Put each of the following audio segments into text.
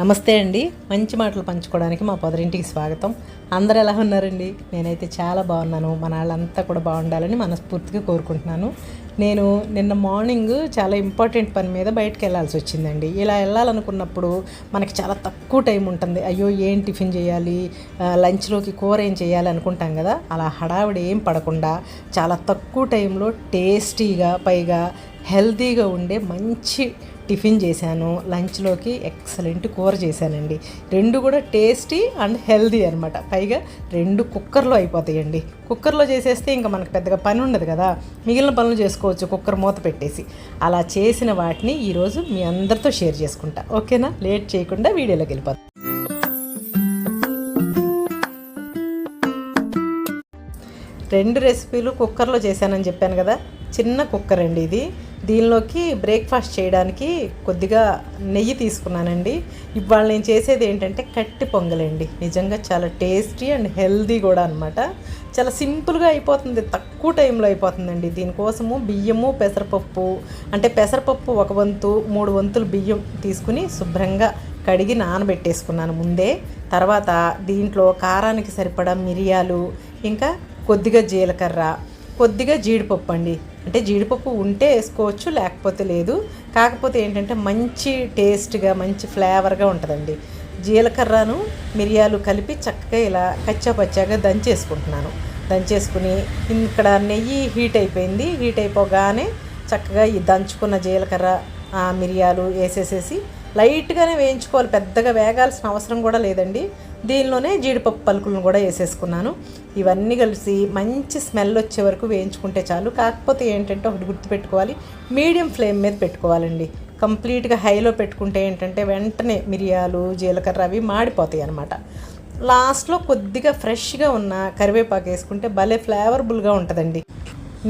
నమస్తే అండి. మంచి మాటలు పంచుకోవడానికి మా పొదరింటికి స్వాగతం. అందరు ఎలా ఉన్నారండి? నేనైతే చాలా బాగున్నాను. మన వాళ్ళంతా కూడా బాగుండాలని మనస్ఫూర్తిగా కోరుకుంటున్నాను. నేను నిన్న మార్నింగ్ చాలా ఇంపార్టెంట్ పని మీద బయటకు వెళ్ళాల్సి వచ్చిందండి. ఇలా వెళ్ళాలనుకున్నప్పుడు మనకి చాలా తక్కువ టైం ఉంటుంది. అయ్యో ఏం టిఫిన్ చేయాలి? లంచ్లోకి కూర ఏం చేయాలి అనుకుంటాం కదా. అలా హడావిడి ఏం పడకుండా చాలా తక్కువ టైంలో టేస్టీగా పైగా హెల్తీగా ఉండే మంచి టిఫిన్ చేశాను లంచ్లోకి ఎక్సలెంట్ కూర చేశానండి. రెండు కూడా టేస్టీ అండ్ హెల్దీ అనమాట పైగా రెండు కుక్కర్లో అయిపోతాయండి. కుక్కర్లో చేసేస్తే ఇంకా మనకు పెద్దగా పని ఉండదు కదా. మిగిలిన పనులు చేసుకోవచ్చు కుక్కర్ మూత పెట్టేసి. అలా చేసిన వాటిని ఈరోజు మీ అందరితో షేర్ చేసుకుంటా. ఓకేనా? లేట్ చేయకుండా వీడియోలోకి వెళ్ళిపోతాం రెండు రెసిపీలు కుక్కర్లో చేశానని చెప్పాను కదా. చిన్న కుక్కర్ అండి ఇది. దీనిలోకి బ్రేక్ఫాస్ట్ చేయడానికి కొద్దిగా నెయ్యి తీసుకున్నానండి. ఇవాళ నేను చేసేది ఏంటంటే కట్టి పొంగలండి. నిజంగా చాలా టేస్టీ అండ్ హెల్దీ కూడా అనమాట చాలా సింపుల్గా అయిపోతుంది. తక్కువ టైంలో అయిపోతుందండి. దీనికోసము బియ్యము పెసరపప్పు అంటే పెసరపప్పు ఒక వంతు మూడు వంతులు బియ్యం తీసుకుని శుభ్రంగా కడిగి నానబెట్టేసుకున్నాను ముందే. తర్వాత దీంట్లో కారానికి సరిపడా మిరియాలు ఇంకా కొద్దిగా జీలకర్ర కొద్దిగా జీడిపప్పు అండి. అంటే జీడిపప్పు ఉంటే వేసుకోవచ్చు లేకపోతే లేదు. కాకపోతే ఏంటంటే మంచి టేస్ట్గా మంచి ఫ్లేవర్గా ఉంటుందండి. జీలకర్రను మిరియాలు కలిపి చక్కగా ఇలా కచ్చా పచ్చాగా దంచేసుకుంటున్నాను. దంచేసుకుని ఇక్కడ నెయ్యి హీట్ అయిపోయింది. హీట్ అయిపోగానే చక్కగా ఈ దంచుకున్న జీలకర్ర ఆ, మిరియాలు వేసేసేసి లైట్గానే వేయించుకోవాలి. పెద్దగా వేగాల్సిన అవసరం కూడా లేదండి. దీనిలోనే జీడిపప్పు పలుకులను కూడా వేసేసుకున్నాను. ఇవన్నీ కలిసి మంచి స్మెల్ వచ్చే వరకు వేయించుకుంటే చాలు. కాకపోతే ఏంటంటే ఒకటి గుర్తుపెట్టుకోవాలి. మీడియం ఫ్లేమ్ మీద పెట్టుకోవాలండి. కంప్లీట్గా హైలో పెట్టుకుంటే ఏంటంటే వెంటనే మిరియాలు జీలకర్ర అవి మాడిపోతాయి అన్నమాట. లాస్ట్లో కొద్దిగా ఫ్రెష్గా ఉన్న కరివేపాకు వేసుకుంటే భలే ఫ్లేవర్బుల్గా ఉంటుందండి.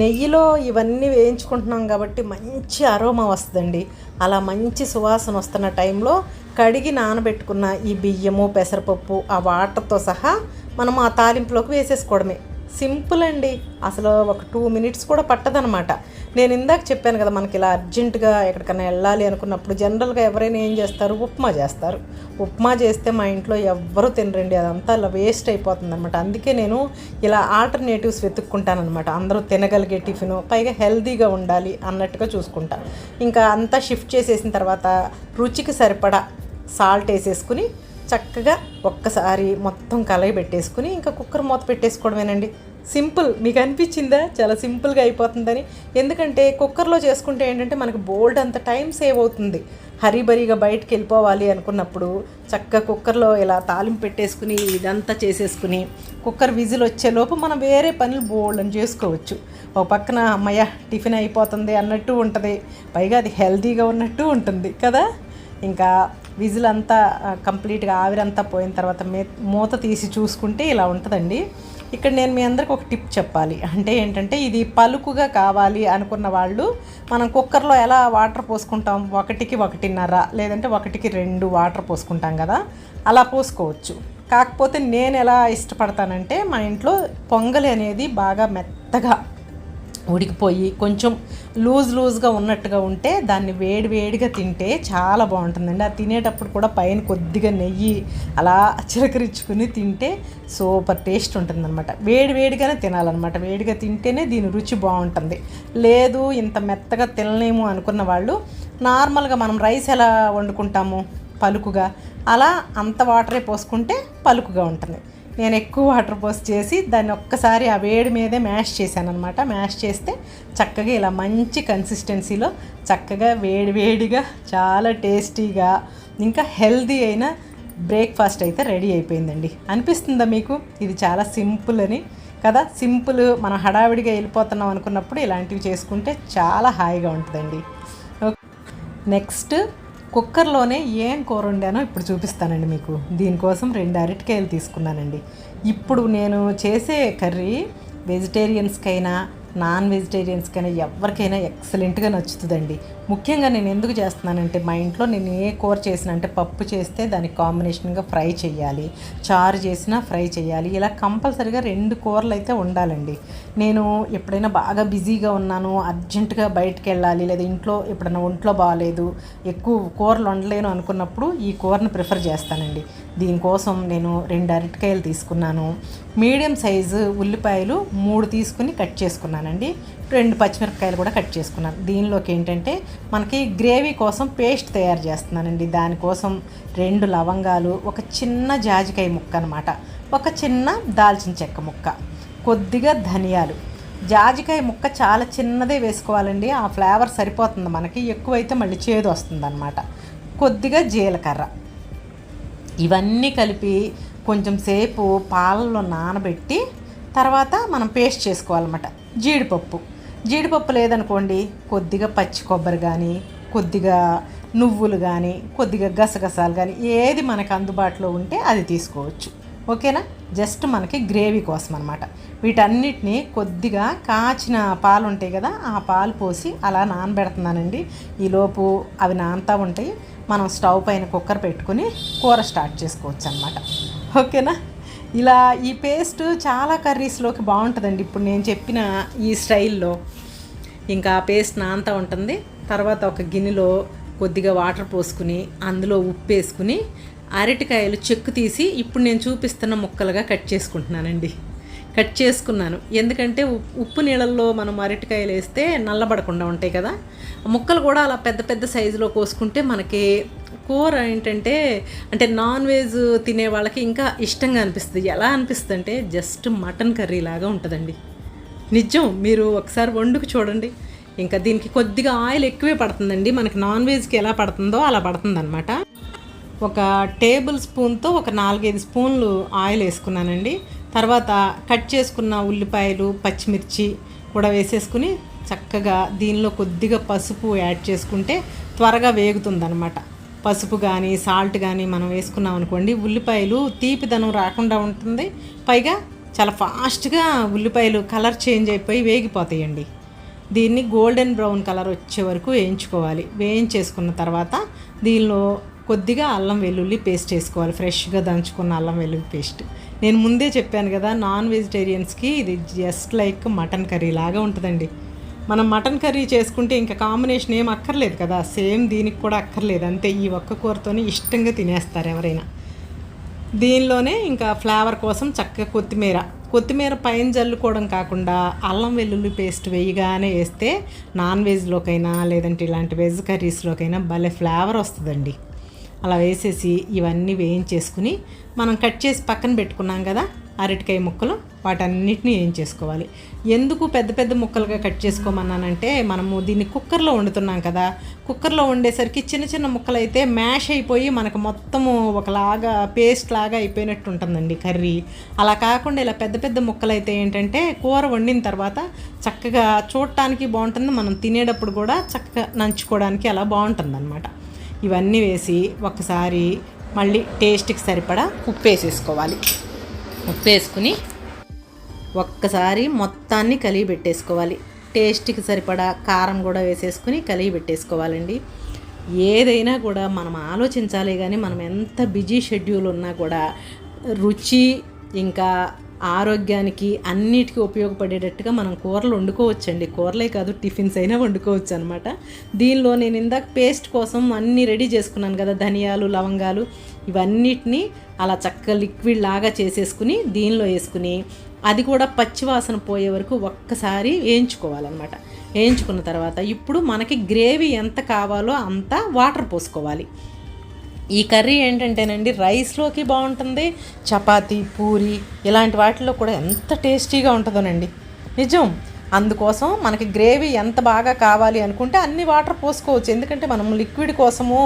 నెయ్యిలో ఇవన్నీ వేయించుకుంటున్నాం కాబట్టి మంచి అరోమా వస్తుందండి. అలా మంచి సువాసన వస్తున్న టైంలో కడిగి నానబెట్టుకున్న ఈ బియ్యము పెసరపప్పు ఆ వాటర్తో సహా మనం ఆ తాలింపులోకి వేసేసుకోవడమే. సింపుల్ అండి. అసలు ఒక టూ మినిట్స్ కూడా పట్టదనమాట నేను ఇందాక చెప్పాను కదా మనకి ఇలా అర్జెంటుగా ఎక్కడికైనా వెళ్ళాలి అనుకున్నప్పుడు జనరల్గా ఎవరైనా ఏం చేస్తారు? ఉప్మా చేస్తారు. ఉప్మా చేస్తే మా ఇంట్లో ఎవ్వరూ తినరండి. అదంతా ఇలా వేస్ట్ అయిపోతుంది అనమాట అందుకే నేను ఇలా ఆల్టర్నేటివ్స్ వెతుక్కుంటానమాట అందరూ తినగలిగే టిఫిన్ పైగా హెల్తీగా ఉండాలి అన్నట్టుగా చూసుకుంటా. ఇంకా అంతా షిఫ్ట్ చేసేసిన తర్వాత రుచికి సరిపడా సాల్ట్ వేసేసుకుని చక్కగా ఒక్కసారి మొత్తం కలయి పెట్టేసుకుని ఇంకా కుక్కర్ మూత పెట్టేసుకోవడమేనండి. సింపుల్. మీకు అనిపించిందా? చాలా సింపుల్గా అయిపోతుందని. ఎందుకంటే కుక్కర్లో చేసుకుంటే ఏంటంటే మనకు బోల్డ్ అంత టైం సేవ్ అవుతుంది. హరీబరీగా బయటకు వెళ్ళిపోవాలి అనుకున్నప్పుడు చక్కగా కుక్కర్లో ఇలా తాలింపు పెట్టేసుకుని ఇదంతా చేసేసుకుని కుక్కర్ విజిల్ వచ్చేలోపు మనం వేరే పనులు బోల్డ్ అని చేసుకోవచ్చు. ఒక పక్కన అమ్మయ్య టిఫిన్ అయిపోతుంది అన్నట్టు ఉంటుంది. పైగా అది హెల్తీగా ఉన్నట్టు ఉంటుంది కదా. ఇంకా విజిల్ అంతా కంప్లీట్గా ఆవిరంతా పోయిన తర్వాత మే మూత తీసి చూసుకుంటే ఇలా ఉంటుందండి. ఇక్కడ నేను మీ అందరికి ఒక టిప్ చెప్పాలి. అంటే ఏంటంటే ఇది పలుకుగా కావాలి అనుకున్న వాళ్ళు మనం కుక్కర్లో ఎలా వాటర్ పోసుకుంటాం? ఒకటికి ఒకటిన్నర లేదంటే ఒకటికి రెండు వాటర్ పోసుకుంటాం కదా అలా పోసుకోవచ్చు. కాకపోతే నేను ఎలా ఇష్టపడతానంటే మా ఇంట్లో పొంగలి అనేది బాగా మెత్తగా ఉడికిపోయి కొంచెం లూజ్ లూజ్గా ఉన్నట్టుగా ఉంటే దాన్ని వేడి వేడిగా తింటే చాలా బాగుంటుందండి. అది తినేటప్పుడు కూడా పైన కొద్దిగా నెయ్యి అలా చిలకరించుకుని తింటే సూపర్ టేస్ట్ ఉంటుందన్నమాట. వేడి వేడిగానే తినాలన్నమాట. వేడిగా తింటేనే దీని రుచి బాగుంటుంది. లేదు ఇంత మెత్తగా తినలేము అనుకున్న వాళ్ళు నార్మల్గా మనం రైస్ ఎలా వండుకుంటాము? పలుకుగా. అలా అంత వాటరే పోసుకుంటే పలుకుగా ఉంటుంది. నేను ఎక్కువ వాటర్ పోసి చేసి దాన్ని ఒక్కసారి ఆ వేడి మీదే మ్యాష్ చేశాను అనమాట మ్యాష్ చేస్తే చక్కగా ఇలా మంచి కన్సిస్టెన్సీలో చక్కగా వేడి వేడిగా చాలా టేస్టీగా ఇంకా హెల్దీ అయిన బ్రేక్ఫాస్ట్ అయితే రెడీ అయిపోయిందండి. అనిపిస్తుందా మీకు? ఇది చాలా సింపుల్ అని. కదా సింపుల్ మనం హడావిడిగా వెళ్ళిపోతున్నాం అనుకున్నప్పుడు ఇలాంటివి చేసుకుంటే చాలా హాయిగా ఉంటుందండి. ఓకే. నెక్స్ట్ కుక్కర్లోనే ఏం కూర వండానో ఇప్పుడు చూపిస్తానండి మీకు. దీనికోసం రెండు అరటికాయలు తీసుకున్నానండి. ఇప్పుడు నేను చేసే కర్రీ వెజిటేరియన్స్కైనా నాన్ వెజిటేరియన్స్కైనా ఎవరికైనా ఎక్సలెంట్గా నచ్చుతుందండి. ముఖ్యంగా నేను ఎందుకు చేస్తున్నానంటే మా ఇంట్లో నేను ఏ కూర చేసిన అంటే పప్పు చేస్తే దానికి కాంబినేషన్గా ఫ్రై చేయాలి. చారు చేసినా ఫ్రై చేయాలి. ఇలా కంపల్సరీగా రెండు కూరలు అయితే ఉండాలండి. నేను ఎప్పుడైనా బాగా బిజీగా ఉన్నాను అర్జెంటుగా బయటకు వెళ్ళాలి లేదా ఇంట్లో ఎప్పుడైనా ఒంట్లో బాగాలేదు ఎక్కువ కూరలు వండలేను అనుకున్నప్పుడు ఈ కూరను ప్రిఫర్ చేస్తానండి. దీనికోసం నేను రెండు అరటికాయలు తీసుకున్నాను. మీడియం సైజు ఉల్లిపాయలు మూడు తీసుకుని కట్ చేసుకున్నానండి. రెండు పచ్చిమిరపకాయలు కూడా కట్ చేసుకున్నాను. దీనిలోకి ఏంటంటే మనకి గ్రేవీ కోసం పేస్ట్ తయారు చేస్తున్నానండి. దానికోసం రెండు లవంగాలు ఒక చిన్న జాజికాయ ముక్క అనమాట ఒక చిన్న దాల్చిన చెక్క ముక్క. కొద్దిగా ధనియాలు. జాజికాయ ముక్క చాలా చిన్నదే వేసుకోవాలండి. ఆ ఫ్లేవర్ సరిపోతుంది మనకి. ఎక్కువైతే మళ్ళీ చేదు వస్తుంది కొద్దిగా జీలకర్ర. ఇవన్నీ కలిపి కొంచెం సేపు పాలల్లో నానబెట్టి తర్వాత మనం పేస్ట్ చేసుకోవాలన్నమాట. జీడిపప్పు. జీడిపప్పు లేదనుకోండి కొద్దిగా పచ్చి కొబ్బరి కానీ కొద్దిగా నువ్వులు కానీ కొద్దిగా గసగసాలు కానీ ఏది మనకు అందుబాటులో ఉంటే అది తీసుకోవచ్చు. ఓకేనా? జస్ట్ మనకి గ్రేవీ కోసం అనమాట వీటన్నిటిని కొద్దిగా కాచిన పాలు ఉంటాయి కదా ఆ పాలు పోసి అలా నానబెడుతున్నానండి. ఈలోపు అవి నానుతూ ఉంటాయి. మనం స్టవ్ పైన కుక్కర్ పెట్టుకుని కూర స్టార్ట్ చేసుకోవచ్చు అనమాట ఓకేనా? ఇలా ఈ పేస్ట్ చాలా కర్రీస్లోకి బాగుంటుందండి. ఇప్పుడు నేను చెప్పిన ఈ స్టైల్లో ఇంకా పేస్ట్ నాంతా ఉంటుంది. తర్వాత ఒక గిన్నెలో కొద్దిగా వాటర్ పోసుకుని అందులో ఉప్పు వేసుకుని అరటికాయలు చెక్కు తీసి ఇప్పుడు నేను చూపిస్తున్న ముక్కలుగా కట్ చేసుకుంటున్నానండి. కట్ చేసుకున్నాను. ఎందుకంటే ఉప్పు నీళ్ళల్లో మనం అరటికాయలు వేస్తే నల్లబడకుండా ఉంటాయి కదా. ముక్కలు కూడా అలా పెద్ద పెద్ద సైజులో కోసుకుంటే మనకి కూర ఏంటంటే అంటే నాన్ వెజ్ తినే వాళ్ళకి ఇంకా ఇష్టంగా అనిపిస్తుంది. ఎలా అనిపిస్తుంది అంటే జస్ట్ మటన్ కర్రీ లాగా ఉంటుందండి. నిజం మీరు ఒకసారి వండుకు చూడండి. ఇంకా దీనికి కొద్దిగా ఆయిల్ ఎక్కువే పడుతుందండి. మనకి నాన్ వెజ్కి ఎలా పడుతుందో అలా పడుతుంది అనమాట ఒక టేబుల్ స్పూన్తో ఒక నాలుగైదు స్పూన్లు ఆయిల్ వేసుకున్నానండి. తర్వాత కట్ చేసుకున్న ఉల్లిపాయలు పచ్చిమిర్చి కూడా వేసేసుకుని చక్కగా దీనిలో కొద్దిగా పసుపు యాడ్ చేసుకుంటే త్వరగా వేగుతుందనమాట పసుపు కానీ సాల్ట్ కానీ మనం వేసుకున్నాం అనుకోండి ఉల్లిపాయలు తీపిదనం రాకుండా ఉంటుంది. పైగా చాలా ఫాస్ట్గా ఉల్లిపాయలు కలర్ చేంజ్ అయిపోయి వేగిపోతాయండి. దీన్ని గోల్డెన్ బ్రౌన్ కలర్ వచ్చే వరకు వేయించుకోవాలి. వేయించేసుకున్న తర్వాత దీనిలో కొద్దిగా అల్లం వెల్లుల్లి పేస్ట్ వేసుకోవాలి. ఫ్రెష్గా దంచుకున్న అల్లం వెల్లుల్లి పేస్ట్ నేను ముందే చెప్పాను కదా నాన్ వెజిటేరియన్స్కి ఇది జస్ట్ లైక్ మటన్ కర్రీ లాగా ఉంటుందండి. మనం మటన్ కర్రీ చేసుకుంటే ఇంకా కాంబినేషన్ ఏం అక్కర్లేదు కదా. సేమ్ దీనికి కూడా అక్కర్లేదు. అంతే ఈ ఒక్క కూరతోనే ఇష్టంగా తినేస్తారు ఎవరైనా. దీనిలోనే ఇంకా ఫ్లేవర్ కోసం చక్కగా కొత్తిమీర. కొత్తిమీర పైన జల్లుకోవడం కాకుండా అల్లం వెల్లుల్లి పేస్ట్ వేయగానే వేస్తే నాన్ వెజ్లోకైనా లేదంటే ఇలాంటి వెజ్ కర్రీస్లోకైనా భలే ఫ్లేవర్ వస్తుందండి. అలా వేసేసి ఇవన్నీ వేయించేసుకుని మనం కట్ చేసి పక్కన పెట్టుకున్నాం కదా అరటికాయ ముక్కలు వాటన్నిటిని వేయించేసుకోవాలి. ఎందుకు పెద్ద పెద్ద ముక్కలుగా కట్ చేసుకోమన్నానంటే మనము దీన్ని కుక్కర్లో వండుతున్నాం కదా కుక్కర్లో వండేసరికి చిన్న చిన్న ముక్కలు అయితే మ్యాష్ అయిపోయి మనకు మొత్తము ఒకలాగా పేస్ట్ లాగా అయిపోయినట్టు ఉంటుందండి కర్రీ. అలా కాకుండా ఇలా పెద్ద పెద్ద ముక్కలు అయితే ఏంటంటే కూర వండిన తర్వాత చక్కగా చూడటానికి బాగుంటుంది మనం తినేటప్పుడు కూడా చక్కగా నంచుకోవడానికి అలా బాగుంటుంది అనమాట ఇవన్నీ వేసి ఒకసారి మళ్ళీ టేస్ట్కి సరిపడా ఉప్పు వేసేసుకోవాలి ఉప్పు వేసుకుని ఒక్కసారి మొత్తాన్ని కలిగి పెట్టేసుకోవాలి. టేస్ట్కి సరిపడా కారం కూడా వేసేసుకుని కలిగి పెట్టేసుకోవాలండి. ఏదైనా కూడా మనం ఆలోచించాలి కానీ మనం ఎంత బిజీ షెడ్యూల్ ఉన్నా కూడా రుచి ఇంకా ఆరోగ్యానికి అన్నిటికీ ఉపయోగపడేటట్టుగా మనం కూరలు వండుకోవచ్చండి. కూరలే కాదు టిఫిన్స్ అయినా వండుకోవచ్చు అనమాట దీనిలో నేను ఇందాక పేస్ట్ కోసం అన్నీ రెడీ చేసుకున్నాను కదా ధనియాలు లవంగాలు ఇవన్నిటిని అలా చక్కగా లిక్విడ్ లాగా చేసేసుకుని దీనిలో వేసుకుని అది కూడా పచ్చివాసన పోయే వరకు ఒక్కసారి వేయించుకోవాలన్నమాట. వేయించుకున్న తర్వాత ఇప్పుడు మనకి గ్రేవీ ఎంత కావాలో అంత వాటర్ పోసుకోవాలి. ఈ కర్రీ ఏంటంటేనండి రైస్లోకి బాగుంటుంది చపాతీ పూరి ఇలాంటి వాటిలో కూడా ఎంత టేస్టీగా ఉంటుందోనండి. నిజం. అందుకోసం మనకి గ్రేవీ ఎంత బాగా కావాలి అనుకుంటే అన్ని వాటర్ పోసుకోవచ్చు. ఎందుకంటే మనం లిక్విడ్ కోసము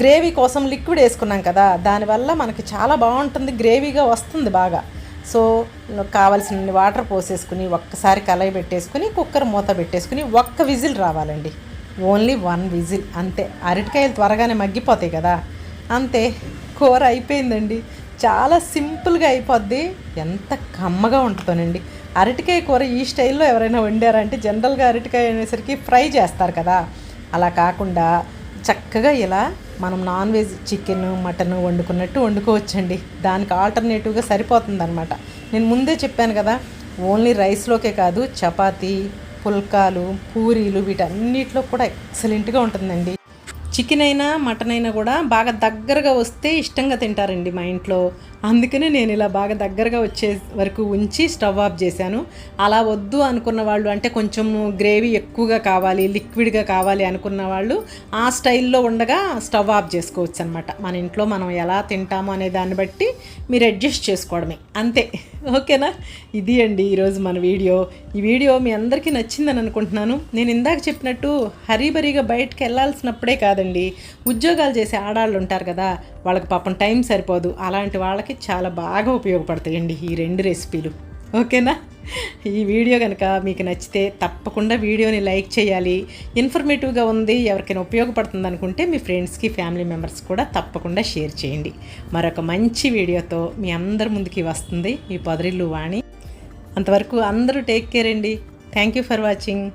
గ్రేవీ కోసం లిక్విడ్ వేసుకున్నాం కదా దానివల్ల మనకి చాలా బాగుంటుంది గ్రేవీగా వస్తుంది బాగా. సో కావాల్సిన వాటర్ పోసేసుకుని ఒక్కసారి కలయి పెట్టేసుకుని కుక్కర్ మూత పెట్టేసుకుని ఒక్క విజిల్ రావాలండి. ఓన్లీ వన్ విజిల్ అంతే. అరటికాయలు త్వరగానే మగ్గిపోతాయి కదా. అంతే కూర అయిపోయిందండి. చాలా సింపుల్గా అయిపోద్ది. ఎంత కమ్మగా ఉంటుందోనండి. అరటికాయ కూర ఈ స్టైల్లో ఎవరైనా వండారంటే జనరల్గా అరటికాయ అనేసరికి ఫ్రై చేస్తారు కదా. అలా కాకుండా చక్కగా ఇలా మనం నాన్ వెజ్ చికెన్ మటన్ వండుకున్నట్టు వండుకోవచ్చండి. దానికి ఆల్టర్నేటివ్గా సరిపోతుంది అనమాట నేను ముందే చెప్పాను కదా ఓన్లీ రైస్లోకే కాదు చపాతీ పుల్కాలు పూరీలు వీటన్నిటిలో కూడా ఎక్సలెంట్గా ఉంటుందండి. చికెన్ అయినా మటన్ అయినా కూడా బాగా దగ్గరగా వస్తే ఇష్టంగా తింటారండి మా ఇంట్లో. అందుకనే నేను ఇలా బాగా దగ్గరగా వచ్చే వరకు ఉంచి స్టవ్ ఆఫ్ చేశాను. అలా వద్దు అనుకున్న వాళ్ళు అంటే కొంచెం గ్రేవీ ఎక్కువగా కావాలి లిక్విడ్గా కావాలి అనుకున్న వాళ్ళు ఆ స్టైల్లో ఉండగా స్టవ్ ఆఫ్ చేసుకోవచ్చు అనమాట మన ఇంట్లో మనం ఎలా తింటామో అనే దాన్ని బట్టి మీరు అడ్జస్ట్ చేసుకోవడమే. అంతే. ఓకేనా? ఇది అండి ఈరోజు మన వీడియో. ఈ వీడియో మీ అందరికీ నచ్చిందని అనుకుంటున్నాను. నేను ఇందాక చెప్పినట్టు హరీబరీగా బయటకు వెళ్ళాల్సినప్పుడే కాదండి ఉద్యోగాలు చేసే ఆడాళ్ళు ఉంటారు కదా వాళ్ళకి పాపం టైం సరిపోదు. అలాంటి వాళ్ళకి చాలా బాగా ఉపయోగపడతాయండి ఈ రెండు రెసిపీలు. ఓకేనా? ఈ వీడియో కనుక మీకు నచ్చితే తప్పకుండా వీడియోని లైక్ చేయాలి. ఇన్ఫర్మేటివ్గా ఉంది ఎవరికైనా ఉపయోగపడుతుంది అనుకుంటే మీ ఫ్రెండ్స్కి ఫ్యామిలీ మెంబర్స్ కూడా తప్పకుండా షేర్ చేయండి. మరొక మంచి వీడియోతో మీ అందరి ముందుకి వస్తుంది ఈ పొదరిల్లు వాణి. అంతవరకు అందరూ టేక్ కేర్ అండి. Thank you for watching.